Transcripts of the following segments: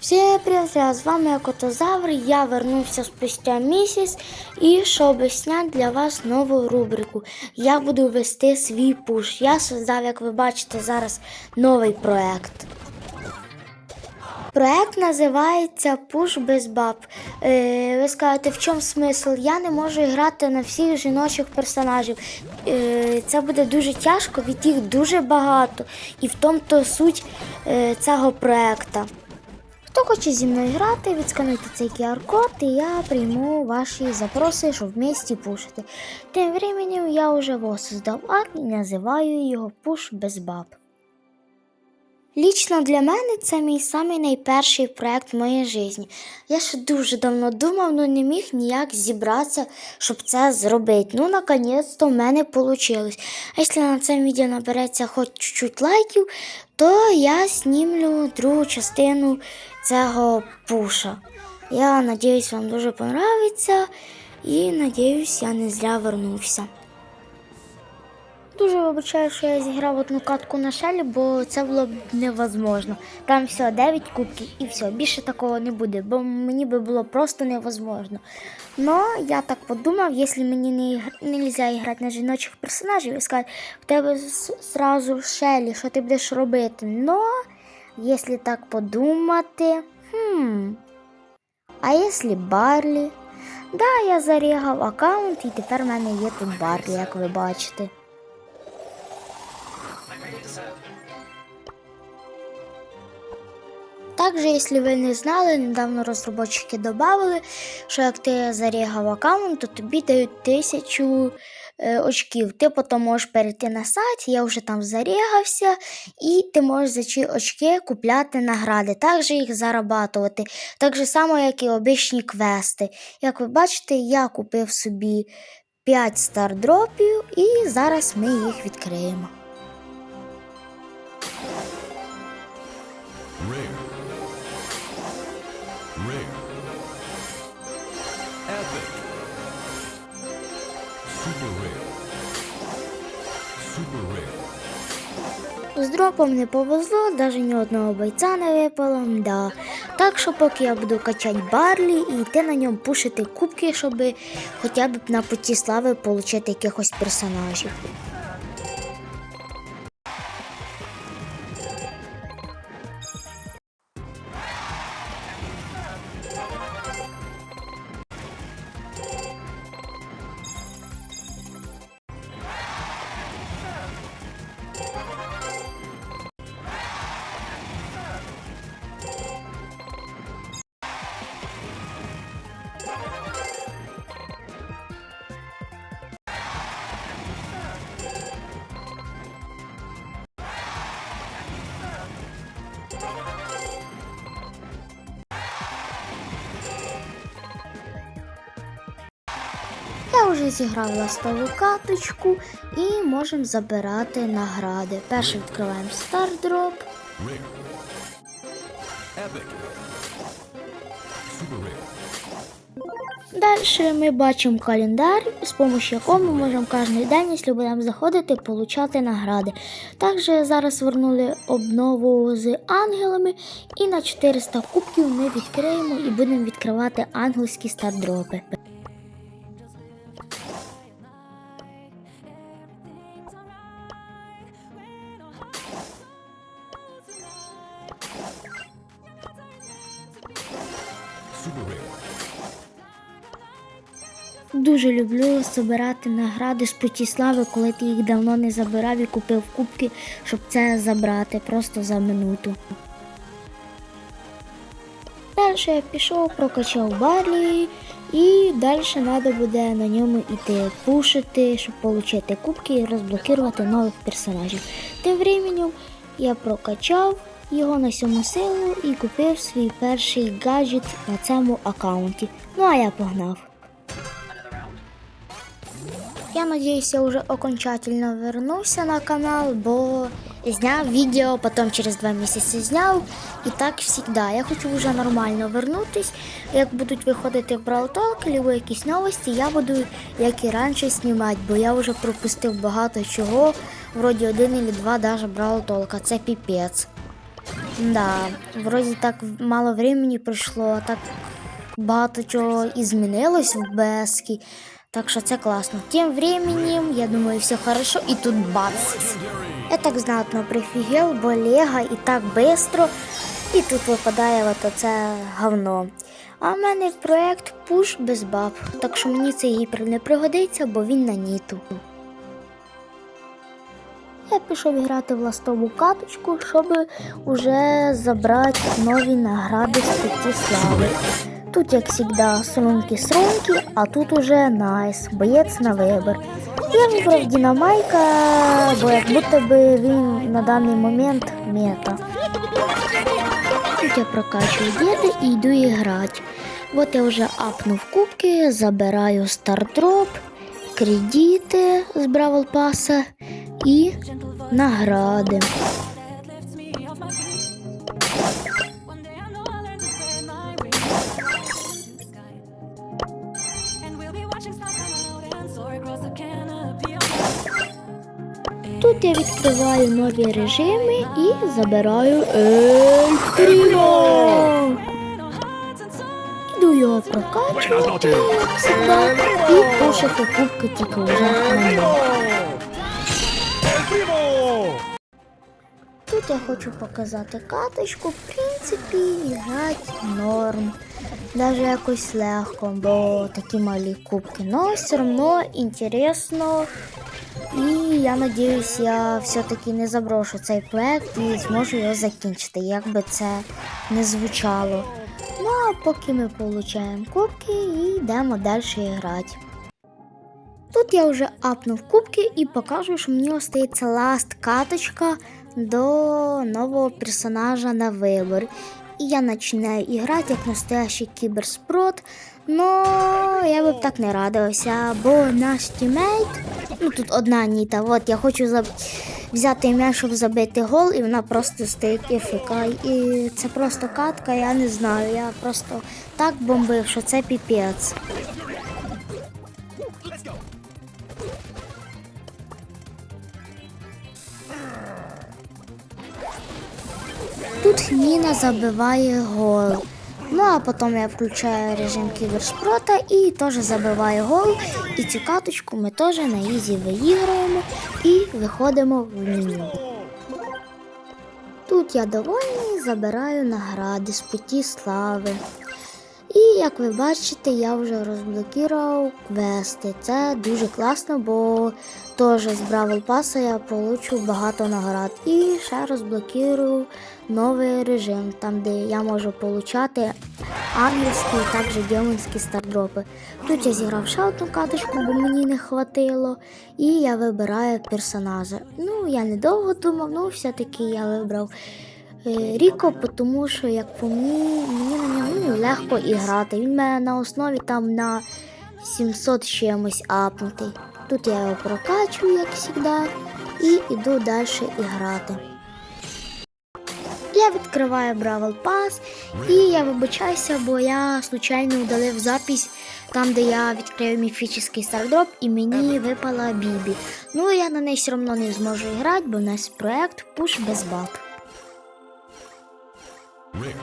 Всім привіт, з вами Котозавр. Я вернувся спустя місяць і щоб зняти для вас нову рубрику. Я буду вести свій пуш. Я создав, як ви бачите, зараз новий проект. Проект називається Пуш без баб. Е, ви скажете, в чому смисл? Я не можу грати на всіх жіночих персонажів. Е, це буде дуже тяжко, від їх дуже багато. І в тому то суть е, цього проекту. Хто хоче зі мною грати, відскануйте цей QR-код, і я прийму ваші запроси, щоб вместе пушити. Тим временем я вже його создав і називаю його Пуш без баб. Лічно для мене це мій самий найперший проект в моїй житті. Я ще дуже давно думав, але не міг ніяк зібратися, щоб це зробити. Ну, наконець-то в мене вийшло. А якщо на це відео набереться хоч чуть-чуть лайків, то я знімлю другу частину цього пуша. Я надіюсь, вам дуже понравиться і надіюсь, я не зря вернувся. Дуже вибачаю, що я зіграв одну катку на шелі, бо це було б невозможно. Там все 9 кубків і все, більше такого не буде, бо мені би було просто невозможно. Но я так подумав, якщо мені не ігр- нельзя грати на жіночих персонажів і сказати, в тебе зразу шелі, що ти будеш робити. Но, якщо так подумати, хм, а якщо Барлі? Да, я зарігав аккаунт і тепер в мене є тут Барлі, як ви бачите. Також, якщо ви не знали, недавно розробники додали, що як ти зарігав аккаунт, то тобі дають тисячу е, очків. Ти потім можеш перейти на сайт, я вже там зарігався, і ти можеш за ці очки купляти награди, також їх зарабатувати. Так же само, як і обичні квести. Як ви бачите, я купив собі 5 стардропів, і зараз ми їх відкриємо. Rare. Дропом не повезло, навіть ні одного бойця не випало. Да. Так що поки я буду качати барлі і йти на ньому пушити кубки, щоб хоча б на путі слави отримати якихось персонажів. Вже зіграв ластову каточку і можемо забирати награди. Перше відкриваємо стардроп. Далі ми бачимо календар, з допомогою якого ми можемо кожен день, якщо будемо заходити, отримати награди. Також зараз вернули обнову з ангелами, і на 400 кубків ми відкриємо і будемо відкривати ангельські стардропи. Дуже люблю збирати награди з путі слави, коли ти їх давно не забирав і купив кубки, щоб це забрати просто за минуту. Далі я пішов, прокачав барлі і далі треба буде на ньому йти пушити, щоб отримати кубки і розблокувати нових персонажів. Тим временем я прокачав його на сьому силу і купив свій перший гаджет на цьому аккаунті. Ну а я погнав. Я надіюсь, я вже окончательно вернувся на канал, бо зняв відео, потім через два місяці зняв. І так завжди. Я хочу вже нормально вернутись. Як будуть виходити Talk, або якісь новості, я буду, як і раніше, знімати, бо я вже пропустив багато чого. Вроді один або два даже Talk, це піпець. Да, вроді так мало времени пройшло, так багато чого і змінилось в Бескі. Так що це класно. Тим временем, я думаю, все хорошо. І тут бац. Я так знатно прифігел, бо Лего і так бистро. І тут випадає от оце говно. А в мене проект пуш без баб. Так що мені цей гіпер не пригодиться, бо він на ніту. Я пішов грати в ластову каточку, щоб уже забрати нові награди з п'яті слави. Тут, як завжди, срунки-срунки, а тут уже найс, боєць на вибір. Я вибрав Дінамайка, бо як будто би він на даний момент мета. Тут я прокачую діти і йду іграти. От я вже апнув кубки, забираю стардроп, кредити з Бравл Паса і награди. Тут я відкриваю нові режими і забираю Ель Прімо. Іду його прокачувати, як завжди, і пушити кубки тільки вже на нього. Я хочу показати каточку. В принципі, грати норм. Даже якось легко, бо такі малі кубки. Но все одно інтересно. І я надіюсь, я все-таки не заброшу цей проект і зможу його закінчити, як би це не звучало. Ну а поки ми отримуємо кубки і йдемо далі грати. Тут я вже апнув кубки і покажу, що мені остається ласт каточка до нового персонажа на вибор. І я починаю грати як настоящий кіберспрот. Но я би б так не радилася, бо наш тімейт, ну тут одна Ніта, от я хочу заб... взяти м'яч, щоб забити гол, і вона просто стоїть і фікає. І це просто катка, я не знаю. Я просто так бомбив, що це піпець. Тут Ніна забиває гол. Ну а потім я включаю режим кіберспрота і теж забиваю гол. І цю каточку ми теж на ізі виіграємо і виходимо в меню. Тут я довольний, забираю награди з путі слави. І як ви бачите, я вже розблокував квести. Це дуже класно, бо теж з Бравл Паса я получу багато наград. І ще розблокую новий режим, там де я можу получати ангельські і також демонські стардропи. Тут я зіграв ще одну каточку, бо мені не хватило. І я вибираю персонажа. Ну, я недовго думав, ну все-таки я вибрав. Е, Ріко, тому що, як по мені, на ньому ну, легко і грати. Він мене на основі там на 700 з чимось апнутий. Тут я його прокачую, як завжди, і йду далі і грати. Я відкриваю Бравл Пас і я вибачаюся, бо я случайно удалив запись там, де я відкрив міфічний стардроп, і мені випала Бібі. Ну я на неї все одно не зможу грати, бо у нас проект пуш без баб. Rick.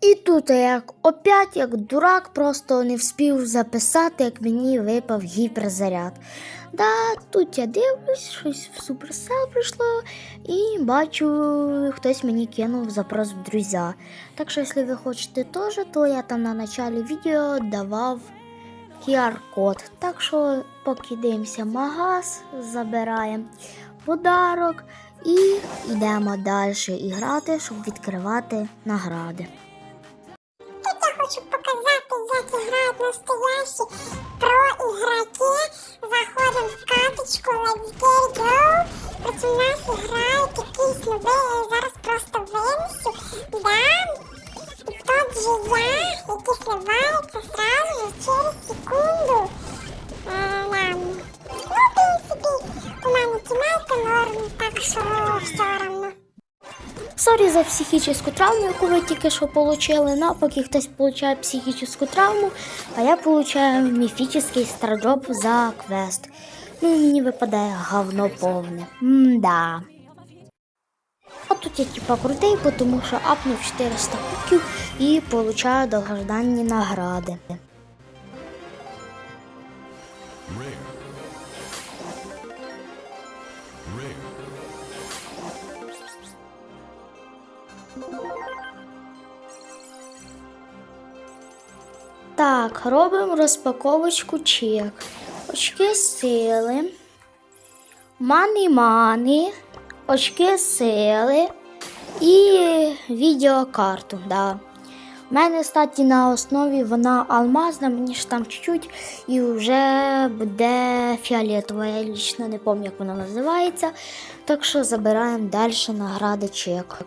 І тут я як опять, як дурак, просто не вспів записати, як мені випав гіперзаряд. Да, тут я дивлюсь, щось в суперсел прийшло, і бачу, хтось мені кинув запрос в друзі. Так що, якщо ви хочете теж, то я там на началі відео давав QR-код. Так що поки дивимося магаз, забираємо подарок і йдемо далі і грати, щоб відкривати награди. Тут я хочу показати, як грають настоящі про-ігроки. Заходимо в карточку Let's Get Go. От у нас грають якісь нові, я зараз просто винесу. Да? Тут же я, який сливається сразу же через секунду. Нам. Ну, в принципі, у мене тімейка норм, так що все равно. Сорі за психічну травму, яку ви тільки що отримали. А поки хтось отримує психічну травму, а я отримую міфічний стардроп за квест. Ну, мені випадає говно повне. М-да. А тут я типа крутий, тому що апнув 400 кубків і получаю довгожданні награди. Так, робимо розпаковочку чек. Очки сили. Мани-мани. Очки сили. І відеокарту. Да. У мене, статі на основі вона алмазна, мені ж там чуть-чуть і вже буде фіолетова. Я лічно не пам'ятаю, як вона називається. Так що забираємо далі награди чек.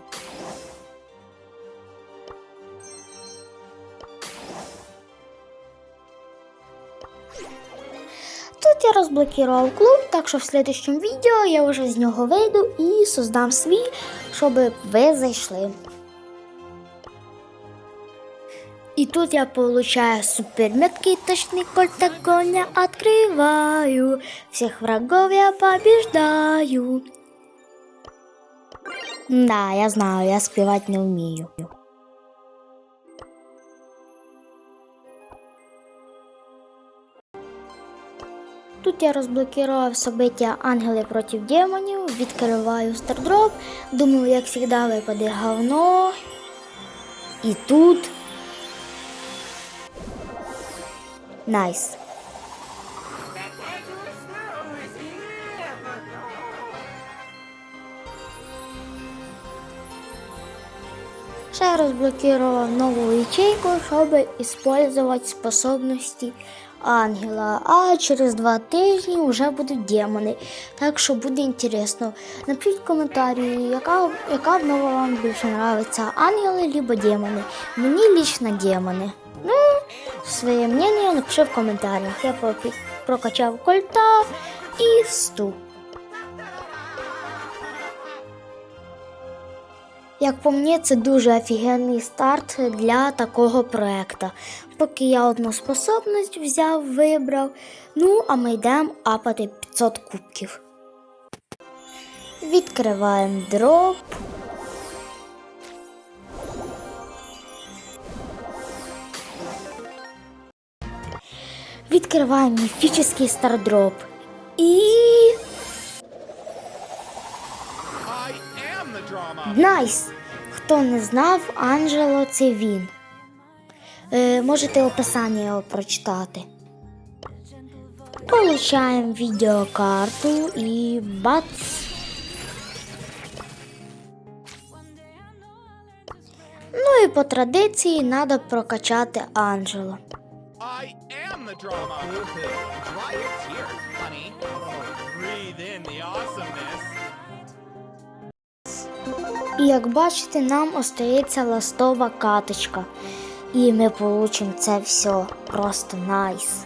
Я розблокував клуб, так що в слідчому відео я вже з нього вийду і создам свій, щоб ви зайшли. И тут я получаю супер меткий точный кольт огонь открываю. Всех врагов я побеждаю. Да, я знаю, я співати не вмію. Тут я розблокував собиття Ангели проти демонів, відкриваю стардроп, думаю, як завжди випаде говно. І тут Найс. Ще розблокував нову ячейку, щоб использовать способності ангела. А через два тижні вже будуть демони. Так що буде інтересно. Напишіть в коментарі, яка, яка обнова вам більше подобається, ангели або демони. Мені лично демони. Ну, своє мнення напиши в коментарях. Я прокачав кольта і сту. Як по мені, це дуже офігенний старт для такого проекту. Поки я одну способність взяв, вибрав. Ну, а ми йдемо апати 500 кубків. Відкриваємо дроп. Відкриваємо міфічний стардроп. І. Найс! Хто не знав, Анджело це він. Е, можете описання його прочитати. Получаємо відеокарту і бац. Ну і по традиції треба прокачати Анджело. I am the drama. Dry your tears, honey. Breathe in the awesomeness. І як бачите, нам остається ластова каточка. І ми получимо це все просто найс.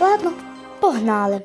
Ладно, погнали.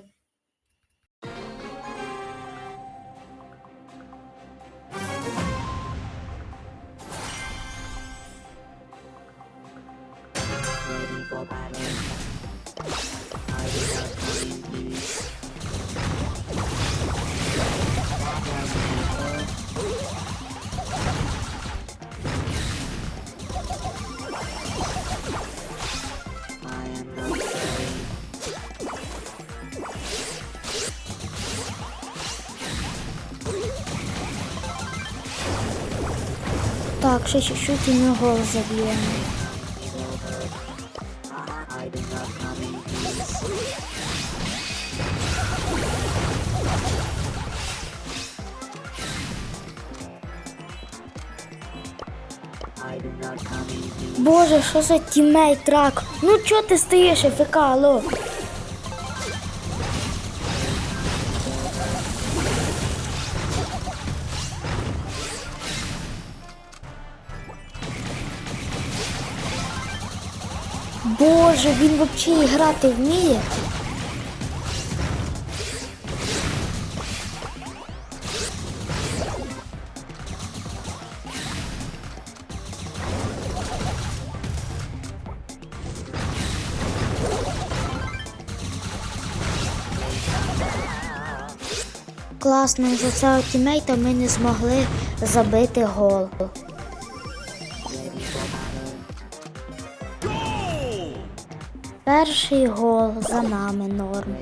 Так, ще чуть-чуть і ми гол заб'ємо. Боже, що за тімейт трак? Ну чого ти стоїш, ФК, алло? Боже, він взагалі грати вміє. класно, за цього тімейта ми не змогли забити гол. Перший гол за нами норм.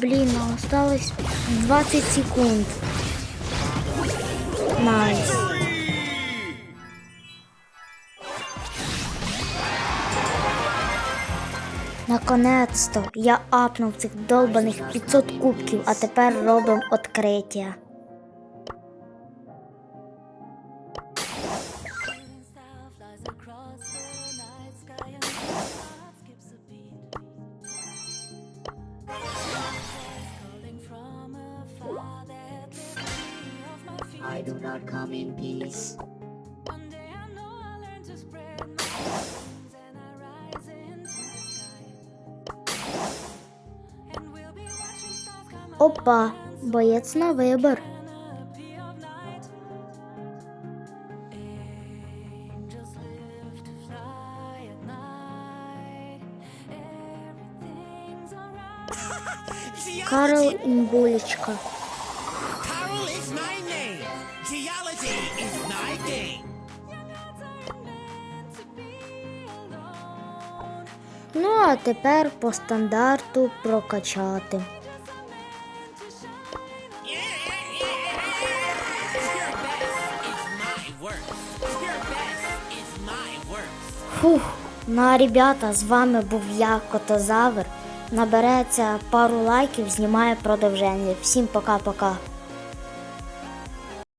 Блін, осталось 20 секунд. Найс. Наконець-то я апнув цих долбаних 500 кубків, а тепер робимо відкриття. I do not come in peace. One day I know I'll learn to spread my wings and I rise into the sky. And we'll be watching stars come out Опа, боєць на вибір. canopy of Ну а тепер по стандарту прокачати. Фух, ну а ребята, з вами був я, Котозавр. Набереться пару лайків, знімає продовження. Всім пока-пока.